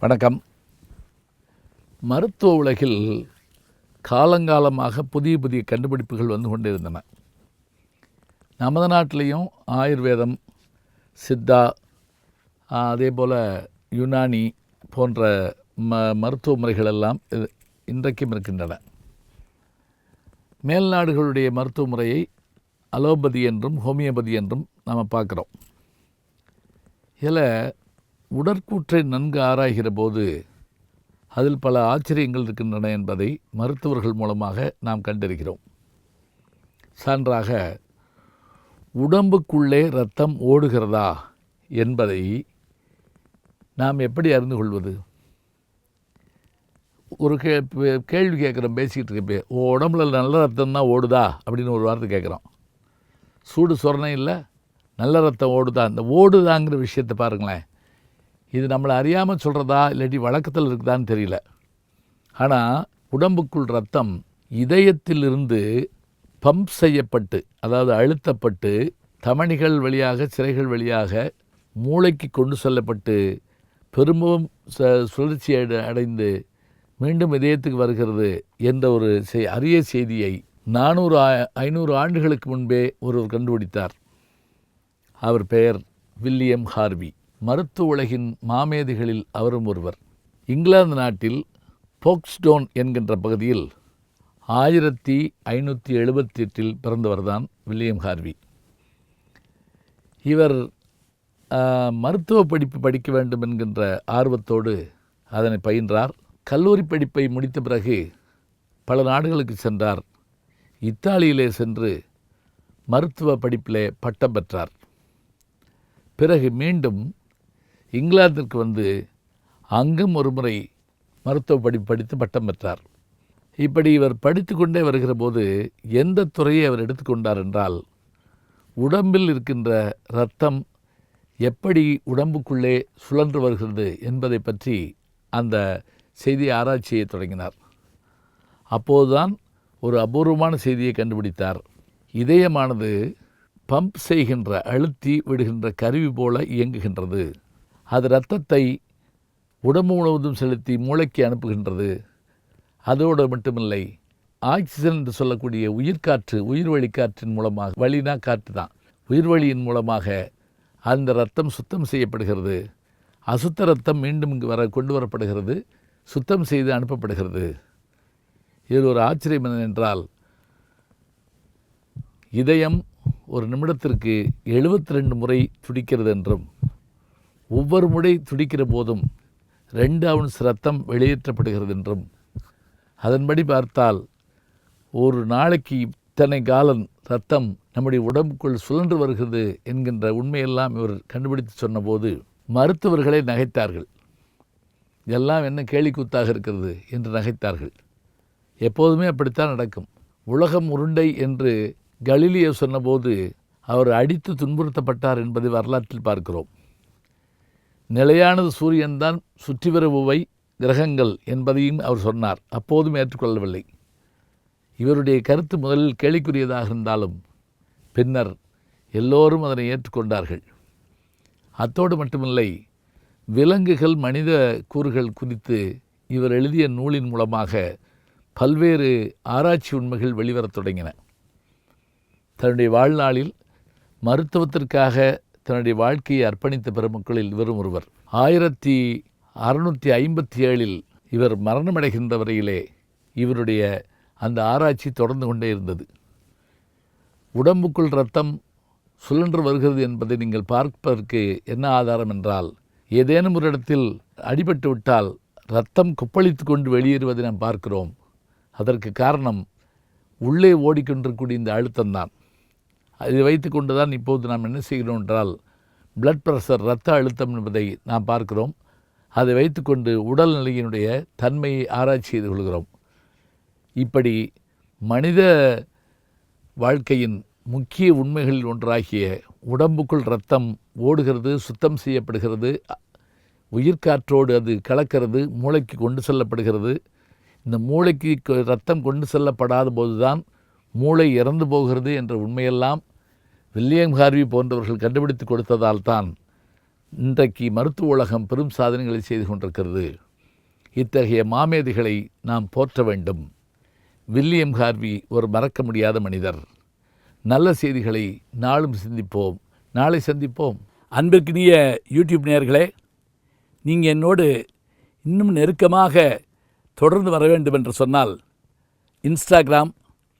வணக்கம். மருத்துவ உலகில் காலங்காலமாக புதிய புதிய கண்டுபிடிப்புகள் வந்து கொண்டிருந்தன நமது நாட்டிலையும் ஆயுர்வேதம் சித்தா அதே போல் யுனானி போன்ற ம மருத்துவ முறைகள் எல்லாம் இது- இன்றைக்கும் இருக்கின்றன. மேல்நாடுகளுடைய மருத்துவ முறையை அலோபதி என்றும் ஹோமியோபதி என்றும் நாம் பார்க்குறோம். இதில் உடற்கூற்றை நன்கு ஆராய்கிற போது அதில் பல ஆச்சரியங்கள் இருக்கின்றன என்பதை மருத்துவர்கள் மூலமாக நாம் கண்டிருக்கிறோம் சான்றாக உடம்புக்குள்ளே ரத்தம் ஓடுகிறதா என்பதை நாம் எப்படி அறிந்து கொள்வது? ஒரு கே கேள்வி கேட்குறோம் பேசிக்கிட்டு இருக்கப்பே ஓ உடம்புல நல்ல ரத்தம் தான் ஓடுதா? அப்படின்னு ஒரு வார்த்தை கேட்குறோம். சூடு சொரணை இல்லை நல்ல ரத்தம் ஓடுதா? இந்த ஓடுதாங்கிற விஷயத்தை பாருங்களேன். இது நம்மளை அறியாமல் சொல்கிறதா இல்லாட்டி வழக்கத்தில் இருக்குதான்னு தெரியல. ஆனால் உடம்புக்குள் ரத்தம் இதயத்திலிருந்து பம்ப் செய்யப்பட்டு அதாவது அழுத்தப்பட்டு தமணிகள் வழியாக சிறைகள் வழியாக மூளைக்கு கொண்டு செல்லப்பட்டு பெரும்பவும் ச சுழற்சி அடைந்து மீண்டும் இதயத்துக்கு வருகிறது என்ற ஒரு செய் அரிய செய்தியை நானூறு ஐநூறு ஆண்டுகளுக்கு முன்பே ஒருவர் கண்டுபிடித்தார். அவர் பெயர் வில்லியம் ஹார்வி. மருத்துவ உலகின் மாமேதைகளில் அவரும் ஒருவர். இங்கிலாந்து நாட்டில் போக்ஸ்டோன் என்கின்ற பகுதியில் ஆயிரத்தி ஐநூற்றி எழுபத்தி எட்டில் பிறந்தவர்தான் வில்லியம் ஹார்வி. இவர் மருத்துவ படிப்பு படிக்க வேண்டும் என்கின்ற ஆர்வத்தோடு அதனை பயின்றார். கல்லூரி படிப்பை முடித்த பிறகு பல நாடுகளுக்கு சென்றார். இத்தாலியிலே சென்று மருத்துவ படிப்பிலே பட்டம் பெற்றார். பிறகு மீண்டும் இங்கிலாந்திற்கு வந்து அங்கும் ஒரு முறை மருத்துவ படி படித்து பட்டம் பெற்றார். இப்படி இவர் படித்து கொண்டே வருகிற போது எந்த துறையை அவர் எடுத்துக்கொண்டார் என்றால் உடம்பில் இருக்கின்ற இரத்தம் எப்படி உடம்புக்குள்ளே சுழன்று வருகிறது என்பதை பற்றி அந்த செய்தி ஆராய்ச்சியை தொடங்கினார். அப்போதுதான் ஒரு அபூர்வமான செய்தியை கண்டுபிடித்தார். இதயமானது பம்ப் செய்கின்ற அழுத்தி விடுகின்ற கருவி போல இயங்குகின்றது. அது இரத்தத்தை உடம்பு முழுவதும் செலுத்தி மூளைக்கு அனுப்புகின்றது. அதோடு மட்டுமில்லை ஆக்சிஜன் என்று சொல்லக்கூடிய உயிர்காற்று உயிர்வழி காற்றின் மூலமாக வழினா காற்று தான். உயிர்வழியின் மூலமாக அந்த ரத்தம் சுத்தம் செய்யப்படுகிறது. அசுத்த ரத்தம் மீண்டும் இங்கு வர கொண்டு வரப்படுகிறது சுத்தம் செய்து அனுப்பப்படுகிறது. இதில் ஒரு ஆச்சரியம் என்னவென்றால் இதயம் ஒரு நிமிடத்திற்கு 72 ரெண்டு முறை துடிக்கிறது என்றும் ஒவ்வொரு முறை துடிக்கிற போதும் ரெண்டு அவுன்ஸ் ரத்தம் வெளியேற்றப்படுகிறது என்றும் அதன்படி பார்த்தால் ஒரு நாளைக்கு இத்தனை காலம் ரத்தம் நம்முடைய உடம்புக்குள் சுழன்று வருகிறது என்கின்ற உண்மையெல்லாம் இவர் கண்டுபிடித்து சொன்னபோது மருத்துவர்களே நகைத்தார்கள். இதெல்லாம் என்ன கேலிக்கூத்தாக இருக்கிறது என்று நகைத்தார்கள். எப்போதுமே அப்படித்தான் நடக்கும். உலகம் உருண்டை என்று கலீலியோ சொன்னபோது அவர் அடித்து துன்புறுத்தப்பட்டார் என்பதை வரலாற்றில் பார்க்கிறோம். நிலையானது சூரியன்தான் சுற்றி வருபவை கிரகங்கள் என்பதையும் அவர் சொன்னார். அப்போதும் ஏற்றுக்கொள்ளவில்லை. இவருடைய கருத்து முதலில் கேலிக்குரியதாக இருந்தாலும் பின்னர் எல்லோரும் அதனை ஏற்றுக்கொண்டார்கள். அத்தோடு மட்டுமில்லை விலங்குகள் மனித கூறுகள் குறித்து இவர் எழுதிய நூலின் மூலமாக பல்வேறு ஆராய்ச்சி உண்மைகள் வெளிவரத் தொடங்கின. தன்னுடைய வாழ்நாளில் மருத்துவத்திற்காக தன்னுடைய வாழ்க்கையை அர்ப்பணித்த பெருமக்களில் இவரும் ஒருவர். ஆயிரத்தி அறுநூற்றி ஐம்பத்தி ஏழில் இவர் மரணமடைகின்ற வரையிலே இவருடைய அந்த ஆராய்ச்சி தொடர்ந்து கொண்டே இருந்தது. உடம்புக்குள் ரத்தம் சுழன்று வருகிறது என்பதை நீங்கள் பார்ப்பதற்கு என்ன ஆதாரம் என்றால் ஏதேனும் ஒரு இடத்தில் அடிபட்டு விட்டால் ரத்தம் கொப்பளித்து கொண்டு வெளியேறுவதை நாம் பார்க்கிறோம். அதற்கு காரணம் உள்ளே ஓடிக்கொண்டிருக்கக்கூடிய இந்த அழுத்தம்தான். அதை வைத்துக்கொண்டு தான் இப்போது நாம் என்ன செய்கிறோம் என்றால் பிளட் ப்ரெஷர் இரத்த அழுத்தம் என்பதை நாம் பார்க்கிறோம். அதை வைத்துக்கொண்டு உடல்நிலையினுடைய தன்மையை ஆராய்ச்சி செய்து கொள்கிறோம். இப்படி மனித வாழ்க்கையின் முக்கிய உண்மைகளில் ஒன்றாகிய உடம்புக்குள் ரத்தம் ஓடுகிறது சுத்தம் செய்யப்படுகிறது உயிர்காற்றோடு அது கலக்கிறது மூளைக்கு கொண்டு செல்லப்படுகிறது. இந்த மூளைக்கு ரத்தம் கொண்டு செல்லப்படாத போதுதான் மூளை இறந்து போகிறது என்ற உண்மையெல்லாம் வில்லியம் ஹார்வி போன்றவர்கள் கண்டுபிடித்து கொடுத்ததால் தான் இன்றைக்கு மருத்துவ உலகம் பெரும் சாதனைகளை செய்து கொண்டிருக்கிறது. இத்தகைய மாமேதைகளை நாம் போற்ற வேண்டும். வில்லியம் ஹார்வி ஒரு மறக்க முடியாத மனிதர். நல்ல செய்திகளை நாளும் சிந்திப்போம். நாளை சந்திப்போம். அன்பிற்கினிய யூடியூப் நேயர்களே நீங்கள் என்னோடு இன்னும் நெருக்கமாக தொடர்ந்து வர வேண்டும் என்று சொன்னால் இன்ஸ்டாகிராம்